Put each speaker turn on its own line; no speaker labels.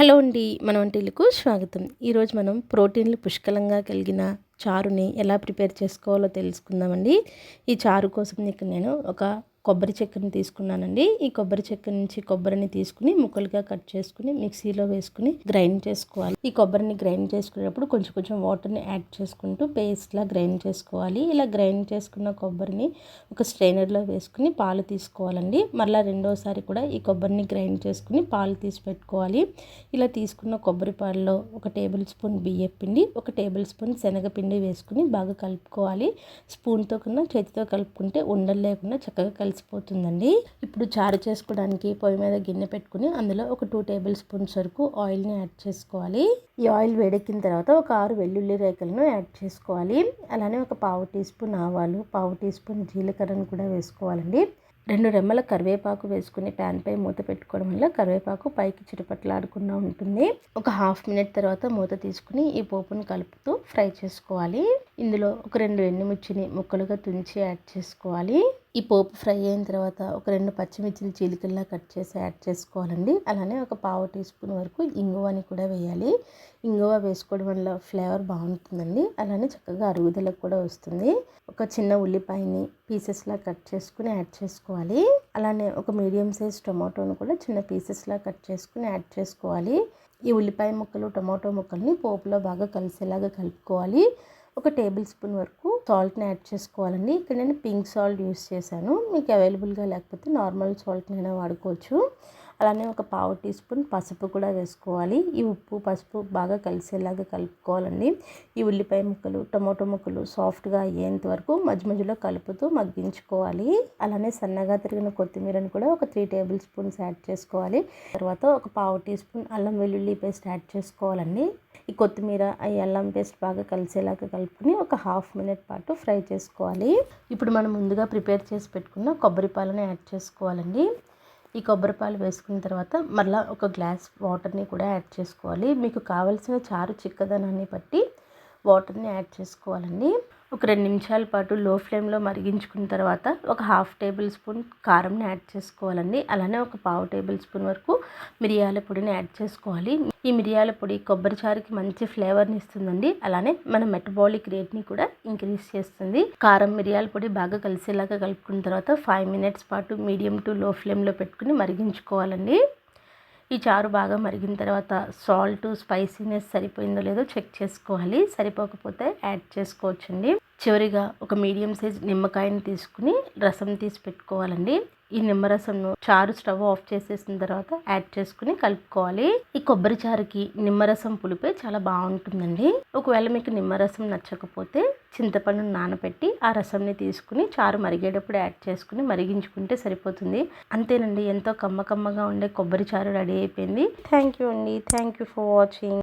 Hello అండి మన వంటిలకు స్వాగతం. ఈరోజు మనం ప్రోటీన్లు పుష్కలంగా కలిగిన చారుని ఎలా ప్రిపేర్ చేసుకోవాలో తెలుసుకుందామండి. ఈ చారు కోసం ఇక్కడ నేను ఒక కొబ్బరి చెక్కని తీసుకున్నానండి. ఈ కొబ్బరి చెక్క నుంచి కొబ్బరిని తీసుకుని ముక్కలుగా కట్ చేసుకుని మిక్సీలో వేసుకుని గ్రైండ్ చేసుకోవాలి. ఈ కొబ్బరిని గ్రైండ్ చేసుకునేటప్పుడు కొంచెం కొంచెం వాటర్ని యాడ్ చేసుకుంటూ పేస్ట్లా గ్రైండ్ చేసుకోవాలి. ఇలా గ్రైండ్ చేసుకున్న కొబ్బరిని ఒక స్ట్రైనర్లో వేసుకుని పాలు తీసుకోవాలండి. మళ్ళీ రెండోసారి కూడా ఈ కొబ్బరిని గ్రైండ్ చేసుకుని పాలు తీసి పెట్టుకోవాలి. ఇలా తీసుకున్న కొబ్బరి పాలలో ఒక టేబుల్ స్పూన్ బియ్యం పిండి ఒక టేబుల్ స్పూన్ శనగపిండి వేసుకుని బాగా కలుపుకోవాలి. స్పూన్తో కన్నా చేతితో కలుపుకుంటే ఉండలు లేకుండా చక్కగా కలిసిపోతుందండి. ఇప్పుడు చారు చేసుకోవడానికి పొయ్యి మీద గిన్నె పెట్టుకుని అందులో ఒక టూ టేబుల్ స్పూన్స్ వరకు ఆయిల్ని యాడ్ చేసుకోవాలి. ఈ ఆయిల్ వేడెక్కిన తర్వాత ఒక ఆరు వెల్లుల్లి రేఖలను యాడ్ చేసుకోవాలి. అలానే ఒక పావు టీ స్పూన్ ఆవాలు పావు టీ స్పూన్ జీలకర్రను కూడా వేసుకోవాలండి. రెండు రెమ్మల కరివేపాకు వేసుకుని ప్యాన్ పై మూత పెట్టుకోవడం వల్ల కరివేపాకు పైకి చిటపట్లాడకుండా ఉంటుంది. ఒక హాఫ్ మినిట్ తర్వాత మూత తీసుకుని ఈ పోపును కలుపుతూ ఫ్రై చేసుకోవాలి. ఇందులో ఒక రెండు ఎండుమిర్చిని ముక్కలుగా తుంచి యాడ్ చేసుకోవాలి. ఈ పోపు ఫ్రై అయిన తర్వాత ఒక రెండు పచ్చిమిర్చిలు చీలికల్లా కట్ చేసి యాడ్ చేసుకోవాలండి. అలానే ఒక పావు టీ స్పూన్ వరకు ఇంగువని కూడా వేయాలి. ఇంగువ వేసుకోవడం వల్ల ఫ్లేవర్ బాగుంటుందండి. అలానే చక్కగా అరుగుదలకు కూడా వస్తుంది. ఒక చిన్న ఉల్లిపాయని పీసెస్లా కట్ చేసుకుని యాడ్ చేసుకోవాలి. అలానే ఒక మీడియం సైజ్ టొమాటోను కూడా చిన్న పీసెస్లా కట్ చేసుకుని యాడ్ చేసుకోవాలి. ఈ ఉల్లిపాయ ముక్కలు టొమాటో ముక్కల్ని పోపులో బాగా కలిసేలాగా కలుపుకోవాలి. ఒక టేబుల్ స్పూన్ వరకు సాల్ట్ని యాడ్ చేసుకోవాలండి. ఇక్కడ నేను పింక్ సాల్ట్ యూస్ చేశాను. మీకు అవైలబుల్గా లేకపోతే నార్మల్ సాల్ట్నైనా వాడుకోవచ్చు. అలానే ఒక పావు టీ స్పూన్ పసుపు కూడా వేసుకోవాలి. ఈ ఉప్పు పసుపు బాగా కలిసేలాగా కలుపుకోవాలండి. ఈ ఉల్లిపాయ ముక్కలు టొమాటో ముక్కలు సాఫ్ట్గా అయ్యేంత వరకు మధ్య మధ్యలో కలుపుతూ మగ్గించుకోవాలి. అలానే సన్నగా తిరిగిన కొత్తిమీరని కూడా ఒక త్రీ టేబుల్ స్పూన్స్ యాడ్ చేసుకోవాలి. తర్వాత ఒక పావు టీ స్పూన్ అల్లం వెల్లుల్లి పేస్ట్ యాడ్ చేసుకోవాలండి. ఈ కొత్తిమీర ఈ అల్లం పేస్ట్ బాగా కలిసేలాగా కలుపుకొని ఒక హాఫ్ మినిట్ పాటు ఫ్రై చేసుకోవాలి. ఇప్పుడు మనం ముందుగా ప్రిపేర్ చేసి పెట్టుకున్న కొబ్బరి పాలను యాడ్ చేసుకోవాలండి. ఈ కొబ్బరి పాలు వేసుకున్న తర్వాత మళ్ళీ ఒక గ్లాస్ వాటర్ని కూడా యాడ్ చేసుకోవాలి. మీకు కావలసిన చారు చిక్కదనాన్ని బట్టి వాటర్ని యాడ్ చేసుకోవాలండి. ఒక రెండు నిమిషాల పాటు లో ఫ్లేమ్లో మరిగించుకున్న తర్వాత ఒక హాఫ్ టేబుల్ స్పూన్ కారంని యాడ్ చేసుకోవాలండి. అలానే ఒక పావు టేబుల్ స్పూన్ వరకు మిరియాల పొడిని యాడ్ చేసుకోవాలి. ఈ మిరియాల పొడి కొబ్బరి చారుకి మంచి ఫ్లేవర్ని ఇస్తుందండి. అలానే మన మెటబాలిక్ రేట్ని కూడా ఇంక్రీజ్ చేస్తుంది. కారం మిరియాల పొడి బాగా కలిసేలాగా కలుపుకున్న తర్వాత ఫైవ్ మినిట్స్ పాటు మీడియం టు లో ఫ్లేమ్లో పెట్టుకుని మరిగించుకోవాలండి. ఈ చారు బాగా మరిగిన తర్వాత సాల్ట్ స్పైసీనెస్ సరిపోయిందో లేదో చెక్ చేసుకోవాలి. సరిపోకపోతే యాడ్ చేసుకోవచ్చండి. చివరిగా ఒక మీడియం సైజ్ నిమ్మకాయని తీసుకుని రసం తీసి పెట్టుకోవాలండి. ఈ నిమ్మరసంను చారు స్టవ్ ఆఫ్ చేసేసిన తర్వాత యాడ్ చేసుకుని కలుపుకోవాలి. ఈ కొబ్బరి చారుకి నిమ్మరసం పులిపే చాలా బాగుంటుందండి. ఒకవేళ మీకు నిమ్మరసం నచ్చకపోతే చింతపండు నానబెట్టి ఆ రసంని తీసుకుని చారు మరిగేటప్పుడు యాడ్ చేసుకుని మరిగించుకుంటే సరిపోతుంది. అంతేనండి ఎంతో కమ్మ కమ్మగా ఉండే కొబ్బరి చారు రెడీ అయిపోయింది. థ్యాంక్ యూ అండి. Thank you for watching.